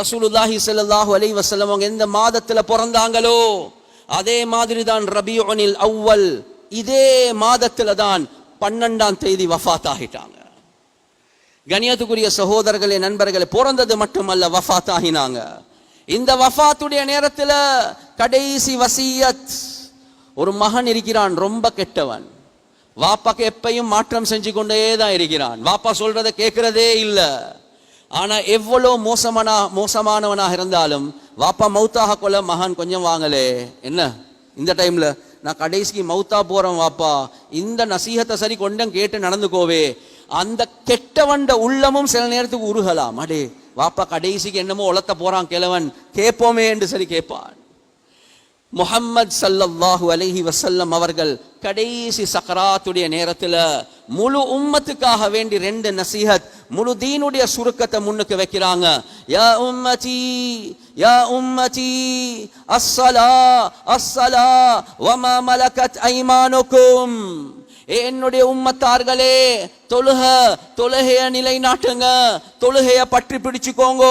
ரசூலுல்லாஹி ஸல்லல்லாஹு அலைஹி வஸல்லம் அவங்க எந்த மாதத்தில் பிறந்தாங்களோ அதே மாதிரி தான் ரபியுனில் அவ்வல் இதே மாதத்தில் தான் பன்னெண்டாம் தேதி வஃத் ஆகிட்டாங்க கணியத்துக்குரிய சகோதரர்களே நண்பர்களே பிறந்தது மட்டுமல்ல வஃத் ஆகினாங்க இந்த வஃபாத்துடைய நேரத்தில் கடைசி வசியத் ஒரு மகன் இருக்கிறான் ரொம்ப கெட்டவன். வாப்பாக்கு எப்பையும் மாற்றம் செஞ்சு கொண்டே தான் இருக்கிறான். வாப்பா சொல்றதை கேட்கிறதே இல்லை. ஆனால் எவ்வளோ மோசமான மோசமானவனாக இருந்தாலும் வாப்பா மௌத்தாக கொள்ள மகன் கொஞ்சம் வாங்கலே. என்ன? இந்த டைம்ல நான் கடைசிக்கு மௌத்தா போகிறேன் வாப்பா. இந்த நசீகத்தை சரி கொண்டம் கேட்டு நடந்துக்கோவே. அந்த கெட்டவண்ட உள்ளமும் சில நேரத்துக்கு உருகலாம். அடே வாப்பா கடைசிக்கு என்னமோ உளத்த போறான் கிழவன். கேட்போமே என்று சரி கேட்பான் முஹம்மது ஸல்லல்லாஹு அலைஹி வசல்லம் அவர்கள் கடைசி சக்கராத்துடைய நேரத்தில் முழு உம்மத்துக்காக வேண்டி ரெண்டு நசீஹத் முழு தீனுடைய சுருக்கத்தை முன்னுக்கு வைக்கிறாங்க. யா உம்மதி யா உம்மதி அஸ்ஸலா அஸ்ஸலா வமா மலகத் ஐமானுக்கும். ஏ என்னுடைய உம்மத்தார்களே தொழுக தொழுகைய நிலைநாட்டுங்க தொழுகைய பற்றி பிடிச்சுக்கோங்க.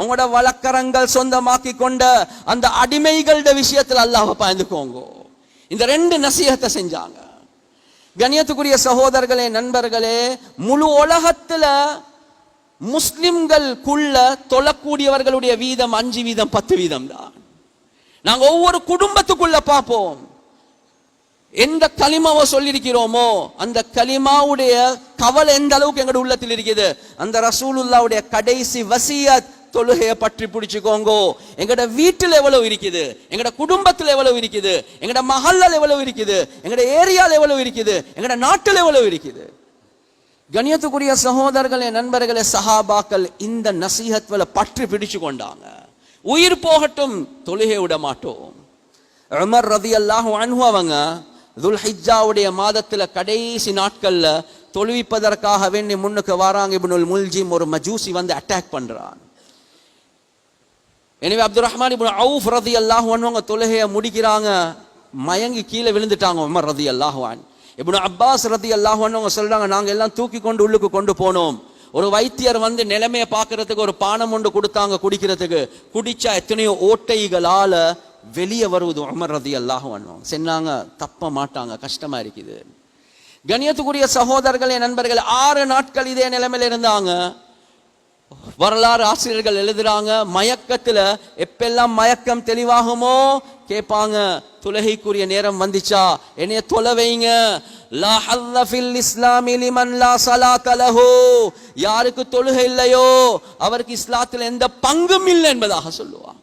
உங்களோட வழக்கரங்கள் சொந்தமாக்கி கொண்ட அந்த அடிமைகளோட விஷயத்துல அல்லாஹ் பயந்துக்கோங்க. இந்த ரெண்டு நசீகத்தை செஞ்சாங்க. கண்ணியத்துக்குரிய சகோதரர்களே நண்பர்களே முழு உலகத்துல முஸ்லிம்களுக்குள்ள தொழக்கூடியவர்களுடைய வீதம் அஞ்சு வீதம் பத்து வீதம் தான். நாங்க ஒவ்வொரு குடும்பத்துக்குள்ள பார்ப்போம். எந்த கலிமாவை சொல்லியிருக்கிறோமோ அந்த கலிமாவுடைய கவலை எந்த அளவுக்கு எங்களோட உள்ளத்தில் இருக்குது? அந்த ரசூலுல்லாவுடைய கடைசி வசியத் தொழுகையை பற்றி பிடிச்சிக்கோங்கோ. எங்கட வீட்டில் எவ்வளவு இருக்குது? எங்கட குடும்பத்தில் எவ்வளவு இருக்குது? எங்கட மஹல்ல எவ்வளவு இருக்குது? எங்கட ஏரியாவில் எவ்வளவு இருக்குது? எங்கட நாட்டில் எவ்வளவு இருக்குது? கணியத்துக்குரிய சகோதரர்களே நண்பர்களே சஹாபாக்கள் இந்த நசீகத்வல பற்றி பிடிச்சு கொண்டாங்க உயிர் போகட்டும் தொழுகை விட மாட்டோம். உமர் ரதி அல்லாஹு அன்ஹு அவங்க துல்ஹிஜாவுடைய மாதத்துல கடைசி நாட்கள்ல தொழுவிப்பதற்காக வேண்டி முன்னுக்கு வாராங்க இப்னுல் முல்ஜிம். ஒரு மஜூசி வந்து அட்டாக் பண்றான். எனவே அப்துல் ரஹ்மான் இப்னு அவுஃப் ரதி அல்லாஹுவான் அவங்க தொழுகையை முடிக்கிறாங்க. மயங்கி கீழே விழுந்துட்டாங்க உமர் ரதி அல்லாஹுவான் இப்னு அப்பாஸ் ரதி அல்லாஹுவான் அவங்க சொல்கிறாங்க நாங்கள் எல்லாம் தூக்கி கொண்டு உள்ளுக்கு கொண்டு போனோம். ஒரு வைத்தியர் வந்து நிலைமையை பார்க்கறதுக்கு ஒரு பானம் ஒன்று கொடுத்தாங்க குடிக்கிறதுக்கு. குடிச்சா எத்தனையோ ஓட்டைகளால் வெளியே வருவது உமர் ரதி அல்லாஹுவான் சொன்னாங்க தப்ப மாட்டாங்க கஷ்டமாக இருக்குது. கணியத்துக்குரிய சகோதரர்களே நண்பர்கள் ஆறு நாட்கள் இதே நிலைமையில இருந்தாங்க. வரலாறு ஆசிரியர்கள் எழுதுறாங்க மயக்கத்துல எப்பெல்லாம் மயக்கம் தெளிவாகுமோ கேட்பாங்க துலகைக்குரிய நேரம் வந்துச்சா? என்னைய தொலை வைங்க. யாருக்கு தொழுகை இல்லையோ அவருக்கு இஸ்லாத்தில் எந்த பங்கும் இல்லை என்பதாக சொல்லுவான்.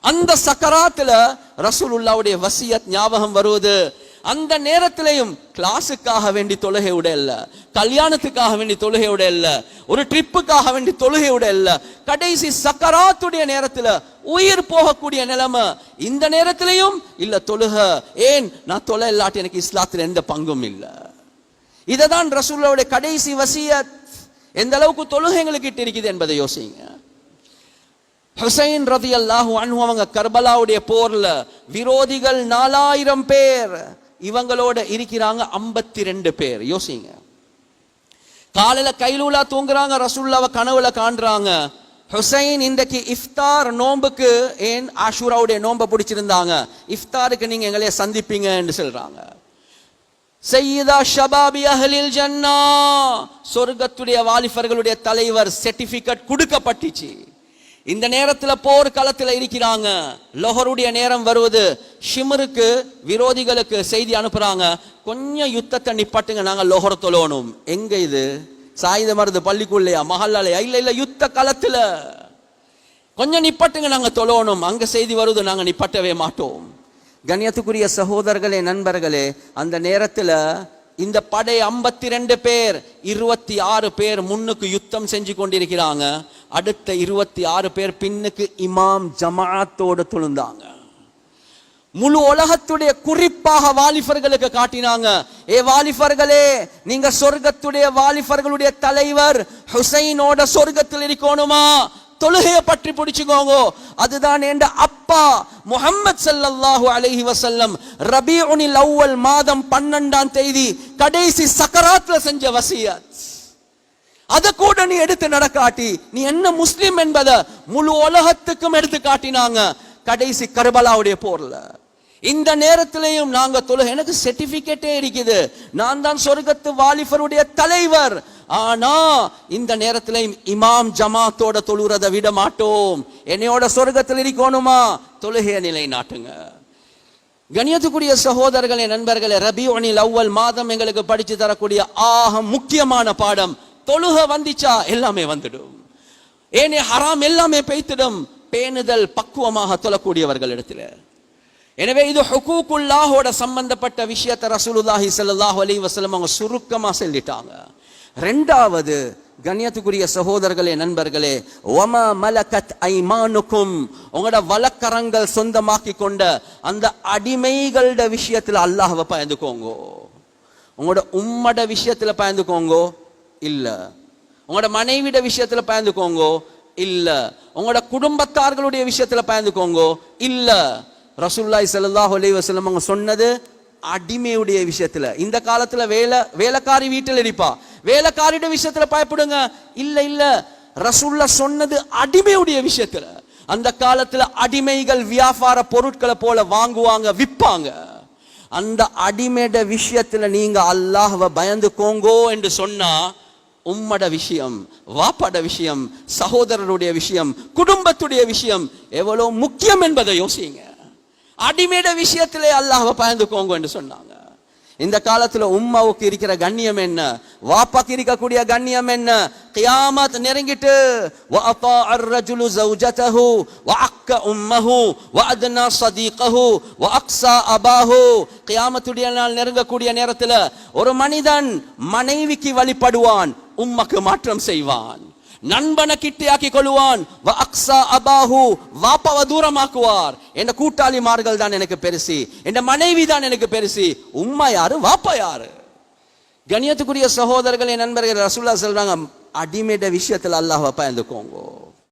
அந்த சக்கராத்துல ரசூலுல்லாவுடைய வசியத் ஞாபகம் வருவது அந்த நேரத்திலையும் கிளாஸுக்காக வேண்டி தொழுகை விட இல்ல. கல்யாணத்துக்காக வேண்டி தொழுகை விட இல்ல. ஒரு ட்ரிப்புக்காக வேண்டி தொழுகை விட இல்ல. கடைசி சக்கராத்துடைய நேரத்தில் உயிர் போகக்கூடிய நிலைமை இந்த நேரத்திலையும் இல்ல தொழுக. ஏன்? நான் தொலை இல்லாட்டி எனக்கு இஸ்லாத்தில் எந்த பங்கும் இல்லை. இதை தான் ரசூல்லாவுடைய கடைசி வசியத் எந்த அளவுக்கு தொழுகை எங்களுக்கு கிட்ட இருக்குது என்பதை யோசிங்க. ஹுசைன் ரதி அல்லாஹு அன்ஹு அவங்க கர்பலாவுடைய போர்ல விரோதிகள் நாலாயிரம் பேர் இவங்களோட இருக்கிறாங்க ஐம்பத்தி ரெண்டு பேர். யோசிங்க. காலையில கைலூலா தூங்குறாங்க ரசூல்லாவை கனவுல காண்றாங்க. ஹுசைன் இன்றைக்கு இஃப்தார் நோம்புக்கு ஏன் ஆஷூராவுடைய நோன்பை பிடிச்சிருந்தாங்க? இஃப்தாருக்கு நீங்க எங்களைய சந்திப்பீங்கன்னு சொல்றாங்க. செய்யதா ஷபாபி அஹலில் ஜன்னா. சொர்க்கத்துடைய வாலிபர்களுடைய தலைவர் சர்டிபிகேட் கொடுக்கப்பட்டுச்சு. இந்த நேரத்துல போர் களத்துல இருக்கிறாங்க. லொஹருடைய நேரம் வருவது. ஷிமருக்கு விரோதிகளுக்கு செய்தி அனுப்புறாங்க. கொஞ்சம் யுத்தத்தை நிப்பாட்டுங்க நாங்க லொஹர் தொழணும். எங்க இது? சாயுத மருந்து பள்ளிக்குள்ளையா மஹல்லாலையா இல்ல இல்ல யுத்த களத்துல. கொஞ்சம் நிப்பாட்டுங்க நாங்க தொழணும். அங்க செய்தி வருது நாங்க நிப்பாட்டவே மாட்டோம். கண்ணியத்துக்குரிய சகோதரர்களே நண்பர்களே அந்த நேரத்துல இந்த படை ஐம்பத்தி ரெண்டு பேர் இருபத்தி ஆறு பேர் முன்னுக்கு யுத்தம் செஞ்சு கொண்டிருக்கிறாங்க. அடுத்த இருபத்தி ஆறு பேர் பின்னுக்கு இமாம் ஜமாத்தோடு தொழுந்தாங்க. முழு உலகத்துடைய குறிப்பாக வாலிபர்களுக்கு காட்டினாங்க. ஏ வாலிபர்களே நீங்க சொர்க்கத்துடைய வாலிபர்களுடைய தலைவர் ஹுசைனோட சொர்க்கத்தில் இருக்கணுமா? தொழுகையை பற்றி பிடிச்சுக்கோங்க. அதுதான் என்ற அப்பா முஹம்மது ஸல்லல்லாஹு அலைஹி ரபி ரபீஉனில் அவ்வல் மாதம் பன்னெண்டாம் தேதி கடைசி சக்கராத்துல செஞ்ச வசியத். அதை கூட நீ எடுத்து நடக்காட்டி நீ என்ன முஸ்லிம் என்பதை முழு உலகத்துக்கும் எடுத்து காட்டினாங்க. கடைசி கர்பலாவுடைய போர்ல. இந்த நேரத்திலையும் நாங்க தொழுக எனக்கு சர்டிபிகேட்டே இருக்குது. நான் தான் சொர்க்கத்து வாலிபருடைய தலைவர். ஆனா இந்த நேரத்திலையும் இமாம் ஜமாத்தோட தொழுறதை விட மாட்டோம். என்னையோட சொர்க்கத்தில் இருக்கணுமா? தொழுகைய நிலை நாட்டுங்க கணியத்துக்குரிய சகோதரர்களே நண்பர்களே ஒனில் அவ்வல் மாதம் எங்களுக்கு படிச்சு தரக்கூடிய ஆக முக்கியமான பாடம் தொழுக வந்துச்சா எல்லாமே வந்துடும். ஏனே ஹராம் எல்லாமே பெய்த்திடும். பேணுதல் பக்குவமாக தொழக்கூடியவர்கள் இடத்துல எனவே இது ஹுகூக்குல்லாஹோட சம்பந்தப்பட்ட விஷயத்தை ரசூலுல்லாஹி ஸல்லல்லாஹு அலி வசலம் அவங்க சுருக்கமாக சொல்லிட்டாங்க. ரெண்டாவது கண்ணியத்துக்குரிய சகோதரர்களே நண்பர்களே ஒம மலகத் ஐமானுக்கும் உங்களோட வழக்கரங்கள் சொந்தமாக்கி கொண்ட அந்த அடிமைகளோட விஷயத்தில் அல்லாஹவை பயந்துக்கோங்கோ. உங்களோட உம்மட விஷயத்தில் பயந்துக்கோங்கோ. இல்லை. உங்களோட மனைவிட விஷயத்தில் பயந்துக்கோங்கோ இல்லை. உங்களோட குடும்பத்தார்களுடைய விஷயத்தில் பயந்துக்கோங்கோ இல்லை. ரசூல்லாய் ஸல்லல்லாஹு அலைஹி வசலம் அவங்க சொன்னது அடிமையுடைய விஷயத்துல. இந்த காலத்துல வேலை வேலைக்காரி வீட்டில் இருப்பா வேலைக்காரியுடைய விஷயத்துல பயப்படுங்க. இல்ல இல்ல. ரசூல்லா சொன்னது அடிமையுடைய விஷயத்துல. அந்த காலத்துல அடிமைகள் வியாபார பொருட்களை போல வாங்குவாங்க விற்பாங்க அந்த அடிமைட விஷயத்துல நீங்க அல்லாஹ்வை பயந்துக்கோங்கோ என்று சொன்னா உம்மட விஷயம் வாப்பட விஷயம் சகோதரருடைய விஷயம் குடும்பத்துடைய விஷயம் எவ்வளோ முக்கியம் என்பதை யோசிங்க. அடிமேட விஷயத்திலே அல்லாஹ பயந்துக்கோங்க என்று சொன்னாங்க. இந்த காலத்தில் உம்மாவுக்கு இருக்கிற கண்ணியம் என்ன? வாப்பாக்கு இருக்கக்கூடிய கண்ணியம் என்ன? கியாமத் நெருங்கிட்டு வஅதா அர்ரஜுலு ஜௌஜதஹு வஅக்க உம்மஹு வஅத்னா சதீகஹு வஅக்ஸா அபாஹு. கியாமத்துடைய நாள் நெருங்கக்கூடிய நேரத்தில் ஒரு மனிதன் மனைவிக்கு வழிபடுவான் உம்மக்கு மாற்றம் செய்வான். நண்பனை கிட்டியாக்கி கொள்வான் வ அக்ஸா அபாஹு வாப்பாவை தூரமாக்குவார். என் கூட்டாளிமார்கள் தான் எனக்கு பெருசு. என் மனைவி தான் எனக்கு பெருசு. உம்மா யாரு? வாப்பா யாரு? கணியத்துக்குரிய சகோதரர்கள் என் நண்பர்கள் ரசூல்லா சொல்றாங்க அடிமைட விஷயத்துல அல்லாஹ் பயந்துக்கோங்க